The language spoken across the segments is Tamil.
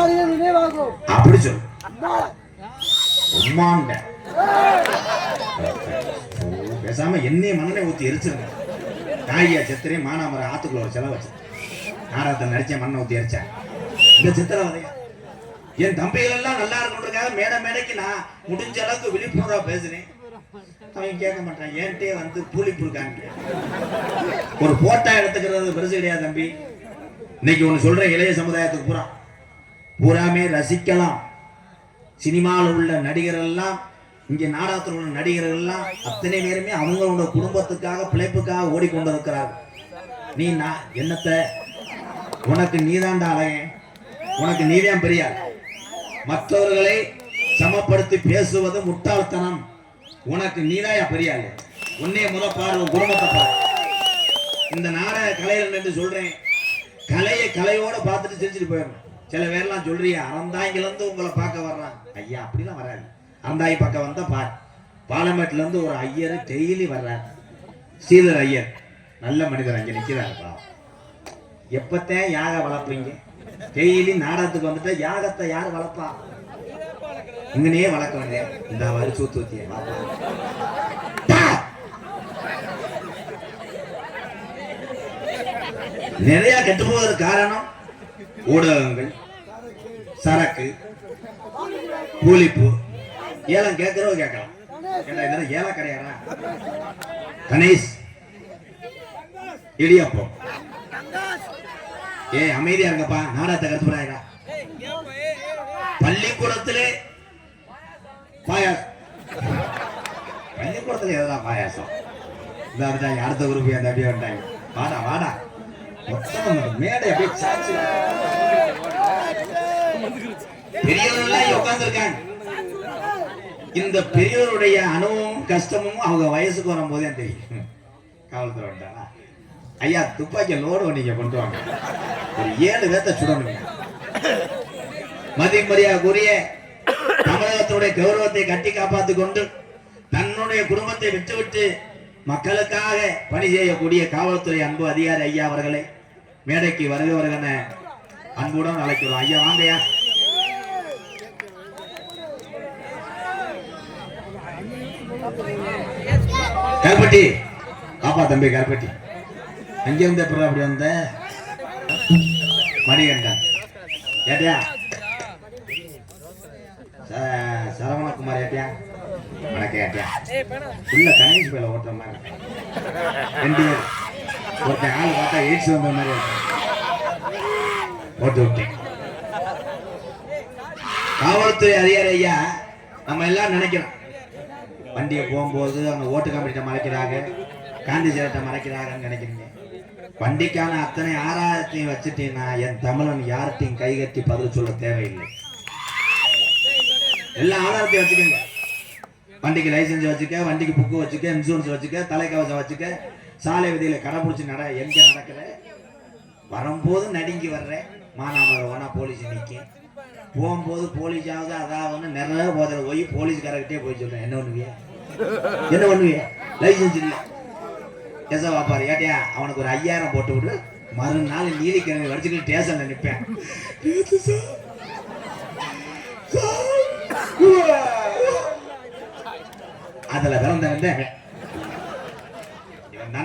மூதாதையர் நினைவாகும் அப்படி சொல்லு பேசாம என்னைய மண்ணனை ஊத்தி எரிச்சிருங்க. காய்யா செத்துறே மானாமரம் ஆத்துக்குள்ள ஒரு செலவு வச்சு நாடகத்தை நடிச்ச மண்ணை ஊத்தி எரிச்சேன். இந்த சித்திரவதையா என் தம்பிகள் எல்லாம் நல்லா இருக்கணுன்றதுக்காக மேடை மேடைக்கு நான் முடிஞ்ச அளவுக்கு விழிப்புணர்வா பேசுறேன். அவன் கேட்க மாட்டான் என்கிட்டயே வந்து பூலி புழுக்காங்க ஒரு போட்டா எடுத்துக்கிறது பெருசு கிடையாது தம்பி. இன்னைக்கு ஒண்ணு சொல்றேன் இளைய சமுதாயத்துக்கு பூரா. பூராமே ரசிக்கலாம். சினிமாவில் உள்ள நடிகர்கள்லாம் இங்கே நாடகத்தில் உள்ள நடிகர்கள் எல்லாம் அத்தனை பேருமே அவங்களோட குடும்பத்துக்காக பிழைப்புக்காக ஓடிக்கொண்டிருக்கிறார் நீ நான் என்னத்தை? உனக்கு நீதாண்டா அழகன் உனக்கு நீதான் பெரியார். மற்றவர்களை சமப்படுத்தி பேசுவது முட்டாள்தனம். உனக்கு நீதாயா பெரியாள் உன்னே முத பாரு குடும்பத்தை பாரு இந்த நாடக கலையில் நின்று சொல்றேன். கலையை கலையோட பார்த்துட்டு சிரிச்சுட்டு போயிடணும். சில பேர்லாம் சொல்றியா அறந்தாங்கில இருந்து உங்களை பார்க்க வர்றான் ஐயா அப்படிலாம் வராது. அறந்தாய் பக்கம் வந்தா பா பாலமேட்டுல இருந்து ஒரு ஐயர் டெய்லி வர்றார். ஸ்ரீதர் ஐயர் நல்ல மனிதர் அங்க நிக்கிறாருப்பா. எப்பத்தான் யாக வளர்ப்பீங்க? டெய்லி நாடகத்துக்கு வந்துட்டா யாகத்தை யார் வளர்ப்பா? இங்கனே வளர்க்க வேண்டிய இந்த வரி சூத்து ஊத்திய நிறைய கெட்டு போவதற்கு காரணம் ஊடகங்கள் சரக்கு கூலிப்பு ஏலம் கேட்கறவங்க கேட்கலாம். ஏண்டா இதெல்லாம் ஏலம் கிடையாதா கணேஷ் இடியப்பம். ஏய் அமைதியா இருங்கப்பா. நாடகத்தை கத்துறாங்க பள்ளிக்கூடத்திலே பாயாசம். பள்ளிக்கூடத்துல எதுதான் பாயாசம்? இந்த அப்படிதான் அடுத்த குரூப் அந்த அப்படியே வந்தாங்க வாடா வாடா. மேடை அப்படியே சாச்சு. பெரியவர்கள் உட்கார்ந்துருக்காங்க. இந்த பெரியவருடைய அனுபவம் கஷ்டமும் அவங்க வயசுக்கு வரும்போதே தான் தெரியும். காவல்துறை ஐயா துப்பாக்கிய லோடு நீங்க கொண்டு வாங்க. ஒரு ஏழு பேர்த்த சுடணுங்க. மதிமரியாதைக்குரிய தமிழகத்தினுடைய கௌரவத்தை கட்டி காப்பாத்து கொண்டு தன்னுடைய குடும்பத்தை விட்டுவிட்டு மக்களுக்காக பணி செய்யக்கூடிய காவல்துறை அன்பு அதிகாரி ஐயா அவர்களை மேடைக்கு வருக வருகன அன்புடன் அழைக்கிறோம். ஐயா வாங்கய்யா கருப்பட்டி பாப்பா தம்பி கருப்பட்டி. அங்கே இருந்த பிறகு அப்படி வந்த? மணிகண்டன். ஏட்டியா? ச- சரவணகுமார் ஏட்டியா? வணக்கம் ஏட்டியா. உள்ள கணேஷ் பேல ஓட்டுற மாதிரி ரெண்டு பேர் ஒருத்தன் ஆள் பார்த்தா எய்ட்ஸ் வந்த மாதிரி போட்டு ஓட்டு விட்டேன் காவல்துறை அதிகாரி ஐயா நம்ம எல்லாம் நினைக்கிறோம் வண்டியை போகும்போது அவங்க ஓட்டு காமிட்ட மறைக்கிறாங்க காந்தி சிலத்தை மறைக்கிறாங்கன்னு நினைக்கிறீங்க. வண்டிக்கான அத்தனை ஆராயத்தையும் வச்சுட்டீங்கன்னா என் தமிழன் யார்கிட்டையும் கை கட்டி பதில் சொல்ல தேவையில்லை. எல்லா ஆதாரத்தையும் வச்சுக்கோங்க. வண்டிக்கு லைசன்ஸ் வச்சுக்க வண்டிக்கு புக்கு வச்சுக்க இன்சூரன்ஸ் வச்சுக்க தலைக்கவசம் வச்சுக்க சாலை விதியில கடைபிடிச்சு நட எங்க நடக்கிற வரும்போது நடுங்கி வர்றேன். மானாமர ஓனா போலீஸ் நிற்கும் போகும்போது போலீஸாவது அதாவது நிறைய போதில் போய் போலீஸ்காரர்கிட்டே போய் சொல்றேன். என்ன பண்ணுவியா? என்ன பண்ணுவியா? லைசன்ஸ் இல்லை. எச பாப்பாரு ஏட்டியா அவனுக்கு ஒரு ஐயாயிரம் போட்டு விடு. மறுநாள் நீலிக்கிழமை வடிச்சுக்கிட்டு ஸ்டேஷன்ல நிற்பேன் அதுல பிறந்த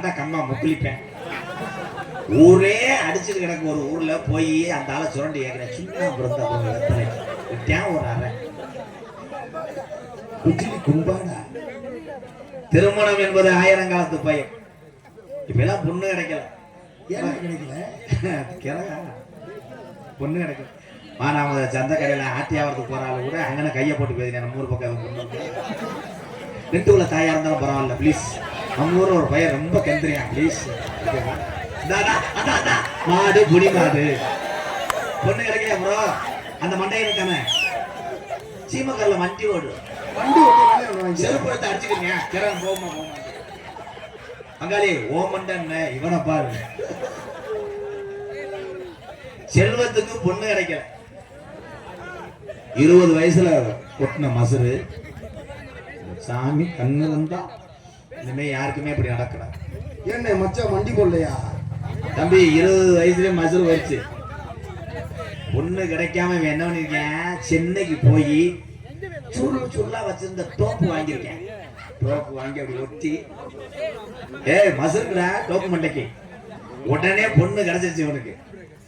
தான் கம்மா முக்குளிப்பேன். ஊரே அடிச்சுட்டு கிடக்கு ஒரு ஊர்ல போய் அந்த ஆளை சுரண்டி கேட்கிறேன் பிறந்த விட்டான் ஒரு அறை. குச்சிலி கும்பாடா. திருமணம் என்பது ஆயிரங்காலத்து பையன். இப்ப எல்லாம் பொண்ணு கிடைக்கல. கிடைக்கல? பொண்ணு கிடைக்கல. மானாமத சந்த கடையில ஆட்டியாவரத்துக்கு போற ஆளு கூட அங்கன கையை போட்டு பேசுறேன் நம்ம ஊர் பக்கம் பொண்ணு. ரெண்டு உள்ள தாயா இருந்தாலும் பரவாயில்ல ப்ளீஸ் நம்ம ஊர்ல ஒரு பையன் ரொம்ப கெந்திரியா. ப்ளீஸ். மாடு புடி மாடு. பொண்ணு கிடைக்கலையா ப்ரோ அந்த மண்டையை இருக்கானே. சீமக்கல்ல வண்டி ஓடு. வண்டி ஓட்டி செருப்பு எடுத்து அடிச்சுக்கிறீங்க. கிரண் போமா போமா பங்காளி ஓமண்டன் இவனை பாரு. செல்வத்துக்கு பொண்ணு கிடைக்கல. இருபது வயசுல கொட்டின மசுரு சாமி கண்ணு வந்தா இனிமே யாருக்குமே இப்படி நடக்கல. என்ன மச்சா வண்டி போடலையா தம்பி இருபது வயசுலயே மசூர் வச்சு பொண்ணு கிடைக்காம இவன் என்ன பண்ணிருக்கேன்? சென்னைக்கு போய் சுருள் சுருளா வச்சிருந்த டோப்பு வாங்கியிருக்கேன். டோப்பு வாங்கி அப்படி ஒட்டி. ஏய் மசருக்குடா டோப்பு மண்டைக்கு. உடனே பொண்ணு கிடைச்சிருச்சு உனக்கு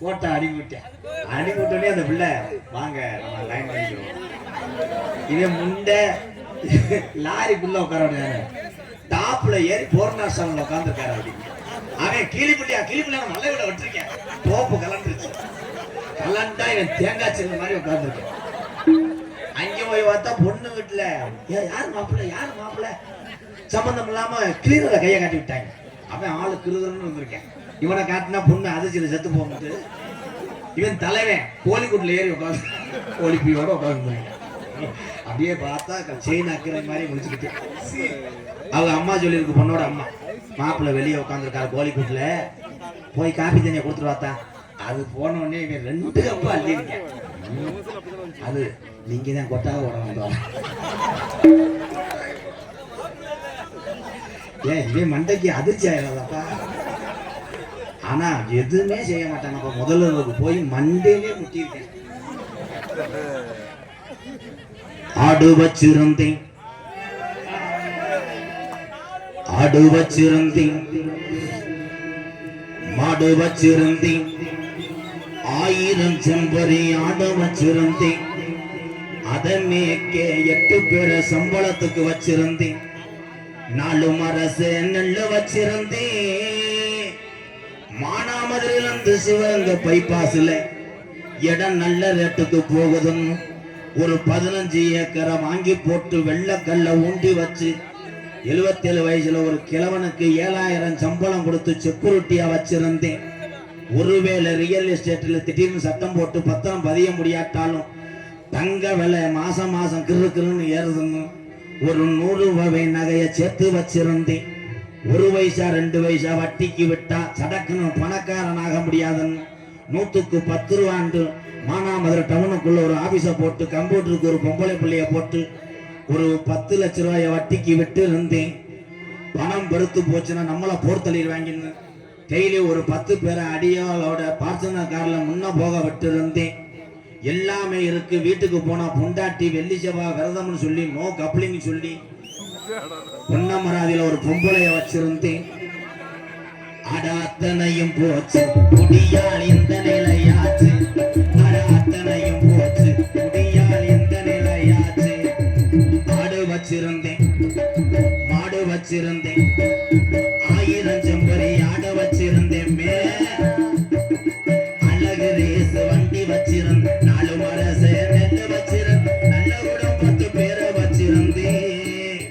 போட்டா அனுப்பி விட்டேன். அனுப்பி விட்டோடனே அந்த பிள்ளை வாங்க நம்ம லைன் பண்ணிக்கிறோம் இதே முண்டை லாரிக்குள்ள உட்கார முடியாது டாப்ல ஏறி போர்னாசாமில் உட்காந்துருக்காரு அப்படின்னு அவன் கிளிப்பிள்ளையா கிளிப்பிள்ளையா மலை விட விட்டுருக்கேன். தோப்பு கலந்துருச்சு கலண்டா இவன் தேங்காய் சின்ன மாதிரி உட்காந்துருக்கேன் அங்கே போய் பார்த்தா பொண்ணு வீட்டுல "ஏ, யார் மாப்பிள்ள? யார் மாப்பிள்ள? சம்பந்தம் இல்லாம கிளீனரை கையை காட்டி விட்டாங்க. அவன் ஆளு கிருதுன்னு வந்திருக்கேன். இவனை காட்டினா பொண்ணு அதிர்ச்சியில் செத்து போகும்போது இவன் தலைவன் கோழிக்கூட்டில் ஏறி உட்காந்து கோழிப்பியோட உட்காந்து அப்படியே பார்த்தா செயின் அக்கிற மாதிரி முடிச்சுக்கிட்டு அவங்க அம்மா சொல்லியிருக்கு பொண்ணோட அம்மா. மாப்பிள்ளை வெளியே உட்காந்துருக்காரு கோழிக்கூட்டில் போய் காப்பி தண்ணியை கொடுத்துட்டு பார்த்தா அது போன உடனே இவன் ரெண்டு கப்பா அள்ளியிருக்கேன் அது நீங்க தான் கொட்டாக ஓட வந்தோம் ஏன் இவன் மண்டைக்கு அதிர்ச்சி ஆயிடாதப்பா ஆனா எதுவுமே செய்ய மாட்டான். முதல்ல போய் மண்டையிலே முட்டியிருக்கேன். ஆடு வச்சிருந்தேன். ஆடு வச்சிருந்தேன். மாடு வச்சிருந்தேன். ஆயிரம் செம்பரி ஆடு வச்சிருந்தேன். அதை மேய்க்க எட்டு பேரை சம்பளத்துக்கு வச்சிருந்தேன். நாலு மரசு நெல்லு வச்சிருந்தேன். மானாமதுரிலிருந்து சிவகங்கை பைபாஸ்ல இடம் நல்ல ரேட்டுக்கு போகுதுன்னு ஒரு பதினஞ்சு ஏக்கரை வாங்கி போட்டு வெள்ளக்கல்ல ஊண்டி வச்சு எழுபத்தேழு வயசுல ஒரு கிழவனுக்கு ஏழாயிரம் சம்பளம் கொடுத்து செக்யூரிட்டியா வச்சிருந்தேன். ஒருவேளை ரியல் எஸ்டேட்ல திடீர்னு சட்டம் போட்டு பத்திரம் பதிய முடியாட்டாலும் தங்க விலை மாசம் மாசம் கிரு கிருன்னு ஏறுதுன்னு ஒரு நூறு வகை நகையை சேர்த்து வச்சிருந்தேன். ஒரு வயசா ரெண்டு வயசா வட்டிக்கு விட்டா சடக்குன்னு பணக்காரனாக முடியாதுன்னு நூத்துக்கு பத்து ரூபாண்டு மானாமதுரை டவுனுக்குள்ள ஒரு ஆபீஸை போட்டு கம்ப்யூட்டருக்கு ஒரு பொம்பளை பிள்ளைய போட்டு ஒரு பத்து லட்ச ரூபாய வட்டிக்கு விட்டு இருந்தேன். பணம் பெருத்து போச்சுன்னா நம்மளை போர் வாங்கினேன். டெய்லி ஒரு பத்து பேரை அடியாளோட பார்சனல் காரில் முன்ன போக விட்டு இருந்தேன். எல்லாமே இருக்கு. வீட்டுக்கு போனா பொண்டாட்டி வெள்ளி செவ்வா விரதம்னு சொல்லி நோ கப்ளிங் சொல்லி பொன்னமராதியில ஒரு பொம்பளைய வச்சிருந்தேன். அடாத்தனையும் போச்சு. குடியால் இந்த நிலை வச்சிருந்தேன். ஆயிரம் செம்பரி ஆட வச்சிருந்தேன் மே. அழகு ரேஸ் வண்டி வச்சிருந்தேன். நாலு மரச நெல்லு வச்சிருந்தேன். நல்ல கூட பத்து பேரை வச்சிருந்தேன்.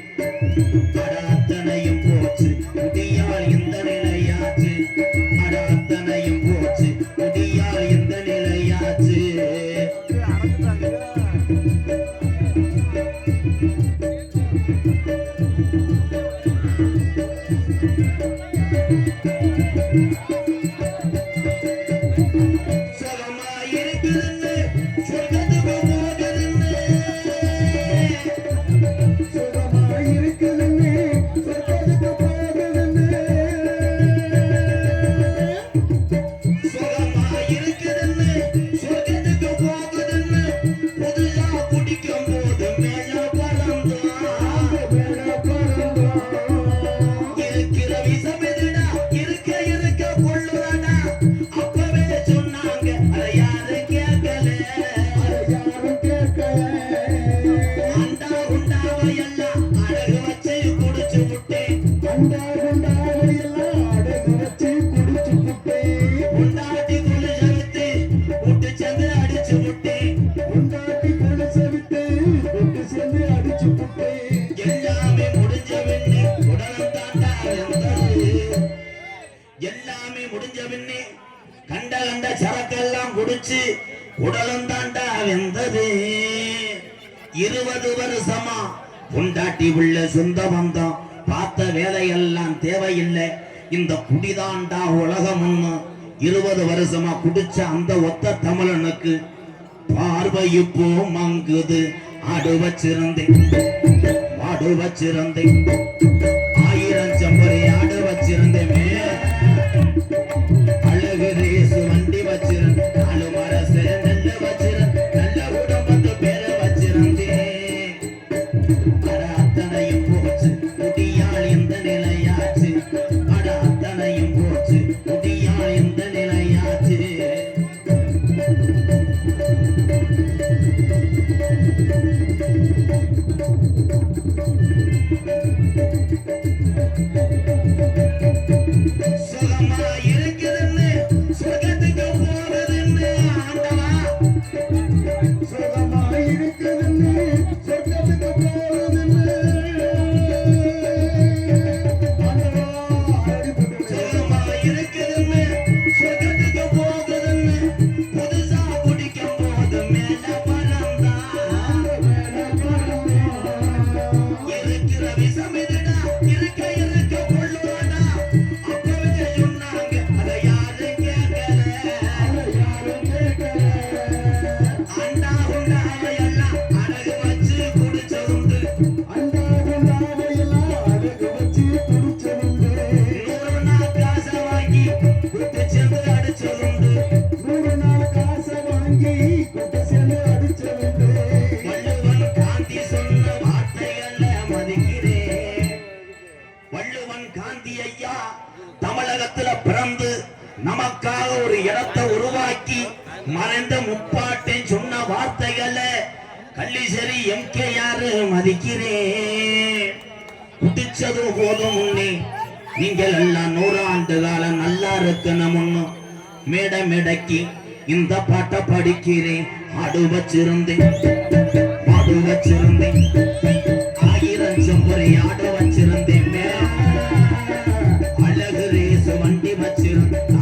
இருபது வருஷமா உண்டாட்டி உள்ள சொந்த பந்தம் பார்த்த வேலையெல்லாம் தேவையில்லை. இந்த குடிதாண்டா உலகம் இருபது வருஷமா குடிச்ச அந்த ஒத்த தமிழனுக்கு பார்வை இப்போ மங்குது. ஆடு வச்சிருந்தேன் வச்சிருந்தேன் கள்ளிசரி எம் கே யாரு மதிக்கிறேன் குடிச்சது போதும் முன்னே நீங்கள் எல்லாம் நூறாண்டு காலம் நல்லா இருக்கணும் ஒண்ணும் மேடை மேடைக்கு இந்த பாட்டை படிக்கிறேன். ஆடு வச்சிருந்தேன் ஆடு வச்சிருந்தேன் ஆயிரம் செம்பொறி ஆடு வச்சிருந்தேன் அழகு ரேசு வண்டி வச்சிருந்தேன்.